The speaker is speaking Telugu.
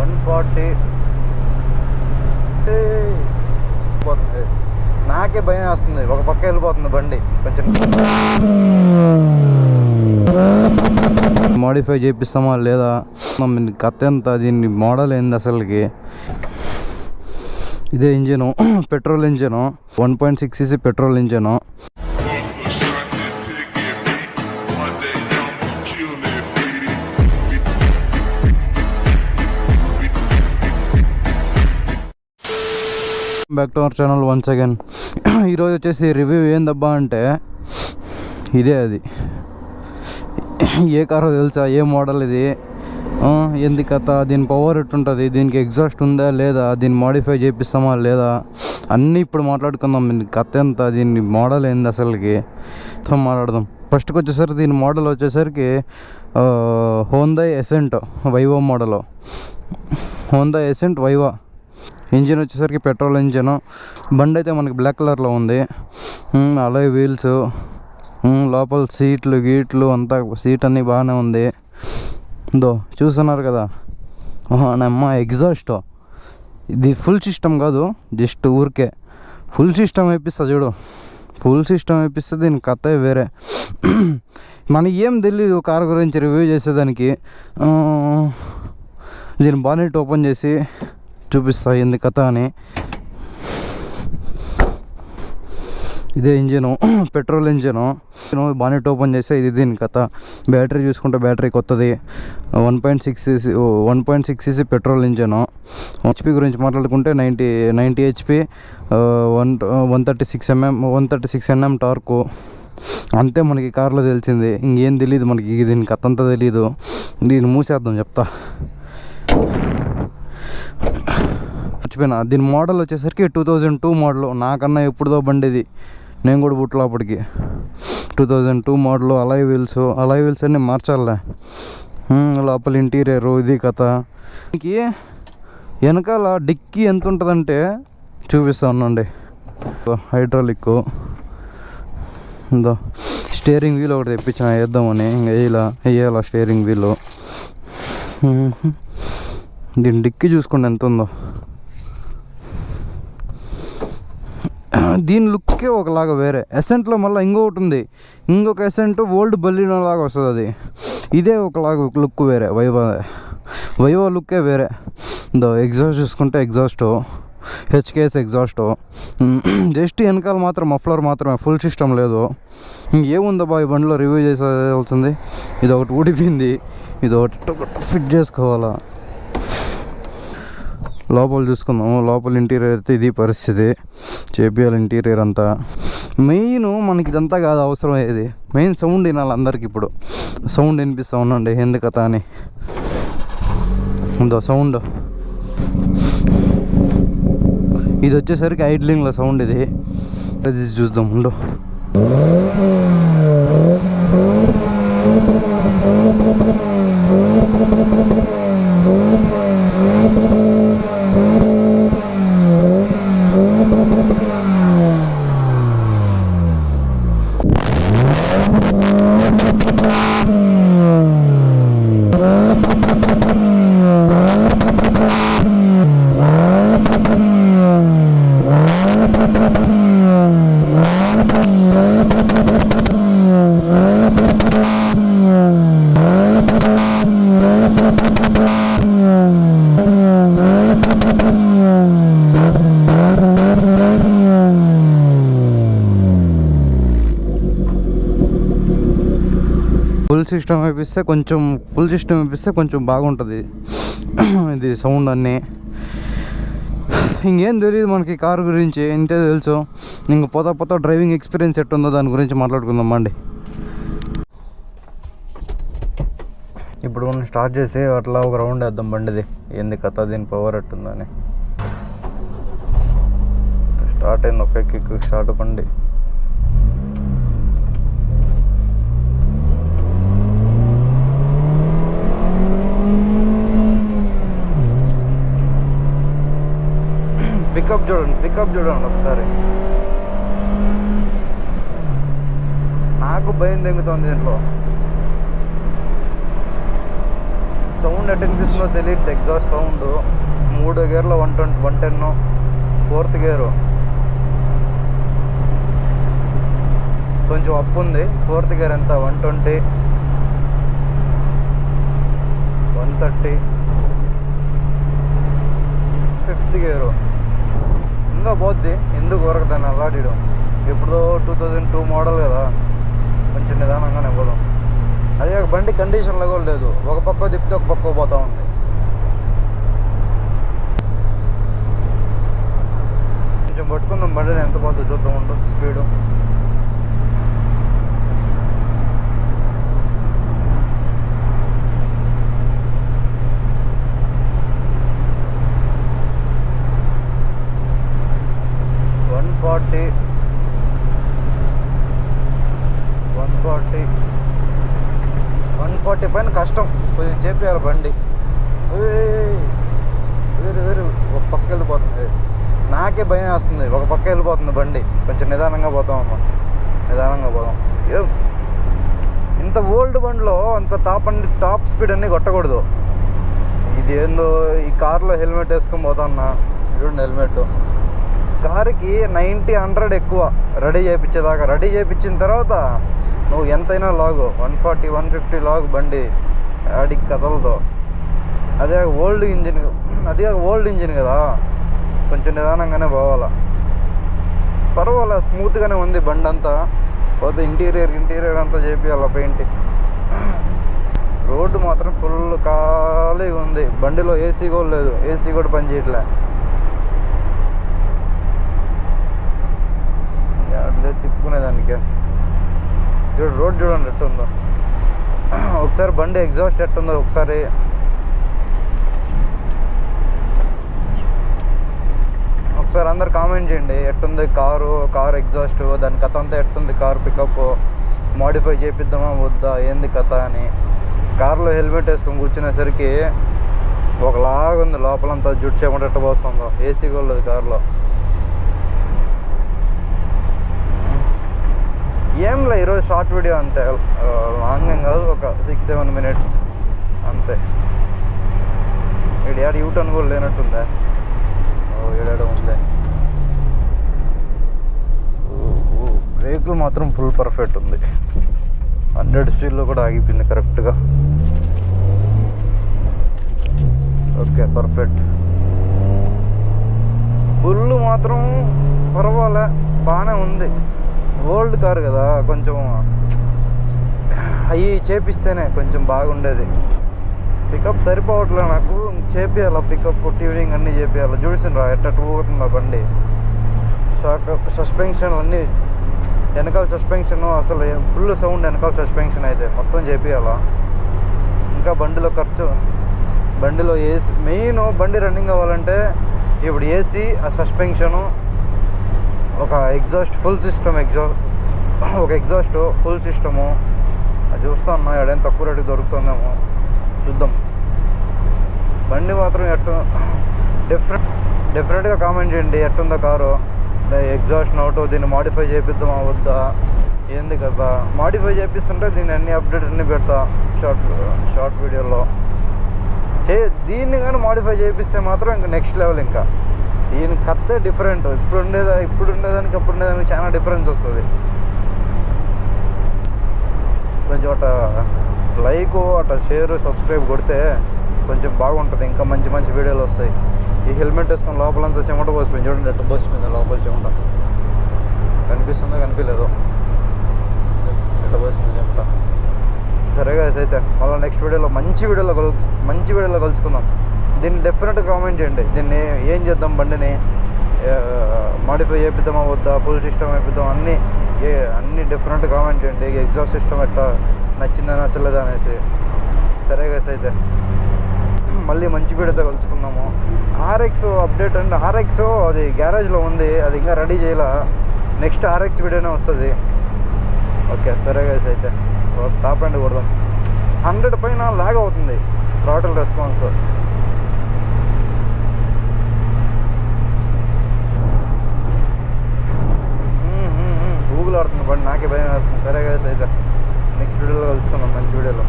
One forty. పోతుంది. నాకే భయం వేస్తుంది. ఒక పక్క వెళ్ళిపోతుంది బండి. కొంచెం మోడిఫై చేపిస్తామా లేదా? మన కథ ఎంత? దీన్ని మోడల్ ఏంది అసలుకి? ఇదే engine petrol engine. One point six EC petrol engine. Back to our channel once again ఈరోజు వచ్చేసి రివ్యూ ఏందబ్బా అంటే ఇదే అది. ఏ కారో తెలుసా? ఏ మోడల్ ఇది? ఏంది కథ? దీని పవర్ ఎట్టుంటుంది? దీనికి ఎగ్జాస్ట్ ఉందా? లేదా? దీన్ని మాడిఫై చేపిస్తామా? లేదా? అన్నీ ఇప్పుడు మాట్లాడుకుందాం. దీని కథ ఎంత? దీని మోడల్ ఏంది అసలుకి? సో మాట్లాడదాం. ఫస్ట్కి వచ్చేసరికి దీని మోడల్ వచ్చేసరికి Honda Accent Viva model Honda Accent Viva engine వచ్చేసరికి పెట్రోల్ ఇంజిన్. బండి అయితే మనకి బ్లాక్ కలర్లో ఉంది. అలాగే వీల్స్. లోపల సీట్లు గీట్లు అంతా సీట్ అన్నీ బాగానే ఉంది. దో చూస్తున్నారు కదా? అమ్మ ఎగ్జాస్ట్. ఇది ఫుల్ సిస్టమ్ కాదు జస్ట్ ఊరికే. ఫుల్ సిస్టమ్ వేపిస్తా చూడు. ఫుల్ సిస్టమ్ వేపిస్తే దీని కథ వేరే. మనకి ఏం తెలియదు కార్ గురించి రివ్యూ చేసేదానికి. దీని బానెట్ ఓపెన్ చేసి చూపిస్తా ఏంది కథ అని. ఇదే engine petrol engine. Bonnet open చేస్తే ఇది దీని కథ. బ్యాటరీ చూసుకుంటే బ్యాటరీ కొత్తది. One point six one point six EC petrol engine. HP గురించి మాట్లాడుకుంటే ninety ninety HP one one thirty six MM one thirty six NM torque. అంతే మనకి కార్లో తెలిసింది. ఇంకేం తెలియదు మనకి. దీని కథ అంతా తెలియదు దీన్ని మూసేద్దాం చెప్తా. మర్చిపోయినా. దీని మోడల్ వచ్చేసరికి టూ థౌజండ్ టూ మోడల్ నాకన్నా ఎప్పుడుదో బండిది. నేను కూడా పుట్టలో అప్పటికి two thousand two model alloy wheels alloy wheels అన్నీ మార్చాలే. లోపల ఇంటీరియర్ ఇది కథ. దీనికి వెనకాల డిక్కీ ఎంత ఉంటుందంటే చూపిస్తా ఉన్నాండి హైడ్రాలిక్ ఇందో స్టీరింగ్ వీల్ ఒకటి తెప్పించిన. వేద్దామని ఇంకా వేయాలా వేయాలా స్టీరింగ్ వీల్ దీని డిక్కీ చూసుకోండి ఎంత ఉందో. దీని లుక్కే ఒకలాగా వేరే. ఎసెంట్లో మళ్ళీ ఇంకొకటి ఉంది. ఇంకొక ఎసెంట్ ఓల్డ్ బల్లినో లాగా వస్తుంది అది. ఇదే ఒకలాగా లుక్ వేరే. వైవా వైవా లుక్కే వేరే. దో ఎగ్జాస్ట్ చూసుకుంటే ఎగ్జాస్ట్ హెచ్కేఎస్ ఎగ్జాస్ట్ జస్ట్ వెనకాల మాత్రం మఫ్లర్ మాత్రమే. ఫుల్ సిస్టమ్ లేదు. ఇంకేముందబ్బా ఈ బండిలో రివ్యూ చేసేయాల్సింది? ఇది ఒకటి ఊడిపోయింది. ఇది ఒకటి ఫిట్ చేసుకోవాలా? లోపల చూసుకుందాము లోపల ఇంటీరియర్ అయితే ఇది పరిస్థితి. చేపియాలి ఇంటీరియర్ అంతా. మెయిన్ మనకి ఇదంతా కాదు అవసరం అయ్యేది మెయిన్ సౌండ్ వినాలి అందరికి ఇప్పుడు. సౌండ్ వినిపిస్తూ ఉండండి. ఎందుకత అని. ఉందో సౌండ్. ఇది వచ్చేసరికి ఐడ్లింగ్లో సౌండ్ ఇది. ఇది చూద్దాం. ఉండు. సిస్టమ్ వేపిస్తే కొంచెం ఫుల్ సిస్టమ్ వేపిస్తే కొంచెం బాగుంటుంది. ఇది సౌండ్ అన్నీ. ఇంకేం తెలియదు మనకి కారు గురించి ఇంతే తెలుసు. ఇంక పోతా పోతా డ్రైవింగ్ ఎక్స్పీరియన్స్ ఎట్టుందో దాని గురించి మాట్లాడుకుందాం అండి ఇప్పుడు మనం స్టార్ట్ చేసి అట్లా ఒక రౌండ్ వేద్దాం బండిది. ఏంది కథ దీని పవర్ ఎట్టుందని. స్టార్ట్ అయింది ఒక కిక్ స్టార్ట్ బండి. పికప్ చూడండి పికప్ చూడండి ఒకసారి. నాకు భయం తెంగుతోంది దీంట్లో. సౌండ్ ఎట్ వినిపిస్తుందో తెలియట్లేదు ఎగ్జాస్ట్ సౌండ్. మూడో గేర్లో one twenty one ten fourth gear. కొంచెం అప్ ఉంది ఫోర్త్ గేర్ ఎంత? One twenty. One thirty. Fifth gear. పోద్ది. ఎందుకు వరకు దాన్ని అల్లాడియడం ఎప్పుడో టూ థౌజండ్ టూ మోడల్ కదా. కొంచెం నిదానంగానే పోదాం. అదే ఒక బండి కండిషన్లో కూడా లేదు. ఒక పక్క తిప్పితే ఒక పక్క పోతా ఉంది. కొంచెం పట్టుకుందాం. బండిని ఎంత పోతుందో చూద్దాం ఉండదు speed one forty one forty one forty పైన కష్టం. కొద్దిగా చేపియాలి బండి. వేరు వేరు ఒక పక్క వెళ్ళిపోతుంది. నాకే భయం వేస్తుంది. ఒక పక్క వెళ్ళిపోతుంది బండి. కొంచెం నిదానంగా పోతాం అమ్మ. నిదానంగా పోదాం. ఏం? ఇంత ఓల్డ్ బండిలో అంత టాప్ అండ్ టాప్ స్పీడ్ అన్నీ కొట్టకూడదు. ఇది ఏందో ఈ కార్లో హెల్మెట్ వేసుకొని పోతాన్నా. చూడండి హెల్మెట్? కారుకి నైంటీ హండ్రెడ్ ఎక్కువ రెడీ చేయించేదాకా రెడీ చేయించిన తర్వాత నువ్వు ఎంతైనా లాగు. వన్ ఫార్టీ వన్ ఫిఫ్టీ లాగు బండి. ఆడికి కదలదు. అదే ఓల్డ్ ఇంజిన్ అదే ఓల్డ్ ఇంజిన్ కదా. కొంచెం నిదానంగానే పోవాలా. పర్వాలే స్మూత్గానే ఉంది బండి అంతా పోతే ఇంటీరియర్ ఇంటీరియర్ అంతా చేపియాల పెయింట్ రోడ్డు మాత్రం ఫుల్ ఖాళీగా ఉంది. బండిలో ఏసీ కూడా లేదు. ఏసీ కూడా పని చేయట్లే. అట్లే తిప్పుకునేదానికి. చూడు రోడ్ చూడండి ఎట్టుందో ఒకసారి బండి ఎగ్జాస్ట్ ఎట్టుందో ఒకసారి. ఒకసారి అందరు కామెంట్ చేయండి ఎట్టుంది కారు కారు ఎగ్జాస్ట్ దాని కథ అంతా ఎట్టుంది కారు పికప్ మాడిఫై చేపిద్దామా వద్దా ఏంది కథ అని. కారులో హెల్మెట్ వేసుకొని కూర్చునేసరికి ఒకలాగా ఉంది లోపలంతా జుట్టు చేయమంటే పోస్తుందో. ఏసీ కూడా లేదు కారులో. ఏంలే ఈరోజు షార్ట్ వీడియో అంతే లాంగ్ ఏం కాదు ఒక సిక్స్ సెవెన్ మినిట్స్ అంతే. ఇక్కడ యూటర్న్ కూడా లేనట్టుందా. ఓ ఏడాడ ఉందే. బ్రేకులు మాత్రం ఫుల్ పర్ఫెక్ట్ ఉంది. హండ్రెడ్ స్పీడ్లో కూడా ఆగిపోయింది కరెక్ట్గా. Okay perfect. ఫుల్ మాత్రం పర్వాలే బాగానే ఉంది. ఓల్డ్ కార్ కదా కొంచెం అవి చేపిస్తేనే కొంచెం బాగుండేది. పికప్ సరిపోవట్లే నాకు చేపియాలా పికప్ ట్యూనింగ్ అన్నీ చేపియాలి. చూసిండ్రా ఎట్ట ఊగుతుందా బండి. షాక్ సస్పెన్షన్ అన్నీ వెనకాల సస్పెన్షన్ అసలు ఫుల్ సౌండ్ వెనకాల సస్పెన్షన్ అయితే మొత్తం చేపియాలా. ఇంకా బండిలో ఖర్చు బండిలో ఏసీ మెయిన్ బండి రన్నింగ్ అవ్వాలంటే ఇప్పుడు ఏసీ ఆ సస్పెన్షను ఒక ఎగ్జాస్ట్ ఫుల్ సిస్టమ్ ఎగ్జాస్ట్ ఒక ఎగ్జాస్ట్ ఫుల్ సిస్టము అది చూస్తా ఉన్నా ఎడైనా తక్కువ రేటుకి దొరుకుతుందేమో. చూద్దాం. బండి మాత్రం ఎట్టు డిఫరెంట్ డిఫరెంట్గా కామెంట్ చేయండి. ఎట్టుందో కారు. ఎగ్జాస్ట్ నోటు దీన్ని మాడిఫై చేపిద్దామా వద్దా? ఏంది కదా? మాడిఫై చేపిస్తుంటే దీన్ని అన్ని అప్డేట్ అన్ని పెడతా షార్ట్ షార్ట్ వీడియోలో చే దీన్ని కానీ మాడిఫై చేపిస్తే మాత్రం ఇంకా నెక్స్ట్ లెవెల్ ఇంకా. ఈయన కత్తే డిఫరెంట్ ఇప్పుడు ఉండేదా ఇప్పుడు ఉండేదానికి అప్పుడు ఉండేదానికి చాలా డిఫరెన్స్ వస్తుంది. కొంచెం అట లైక్ అట షేర్ సబ్స్క్రైబ్ కొడితే కొంచెం బాగుంటుంది. ఇంకా మంచి మంచి వీడియోలు వస్తాయి. ఈ హెల్మెట్ వేసుకొని లోపలంతా చెమట పోసిపోయింది. చూడండి ఎట్ట పోసిపోయింది లోపల చెమట. కనిపిస్తుందో కనిపించలేదు ఎట్ట పోసింది చెమట. సరే కదా అయితే మళ్ళీ నెక్స్ట్ వీడియోలో మంచి వీడియోలో కలు మంచి వీడియోలో కలుసుకుందాం. దీన్ని డెఫినెట్గా కామెంట్ చేయండి. దీన్ని ఏం చేద్దాం బండిని? మాడిఫై చేపిద్దామా వద్దా? ఫుల్ సిస్టమ్ వేపిద్దాం అన్నీ ఏ అన్నీ డిఫరెంట్ కామెంట్ చేయండి. ఎగ్జాస్ట్ సిస్టమ్ ఎట్లా నచ్చిందా నచ్చలేదా అనేసి. సరే గైస్ అయితే. మళ్ళీ మంచి పీడతో కలుసుకుందాము. RX update and. ఆర్ఎక్స్ అది గ్యారేజ్లో ఉంది. అది ఇంకా రెడీ చేయాల. నెక్స్ట్ ఆర్ఎక్స్ వీడియోనే వస్తుంది. ఓకే సరే గైస్ అయితే. టాప్ అండ్ కొడదాం. హండ్రెడ్ పైన లాగ్ అవుతుంది. థ్రాటల్ రెస్పాన్స్ గూగుల్ ఆడుతుంది బండి నాకే భయం వేస్తుంది. సరే కదా అయితే నెక్స్ట్ వీడియోలో కలుసుకుందాం. మంచి వీడియోలో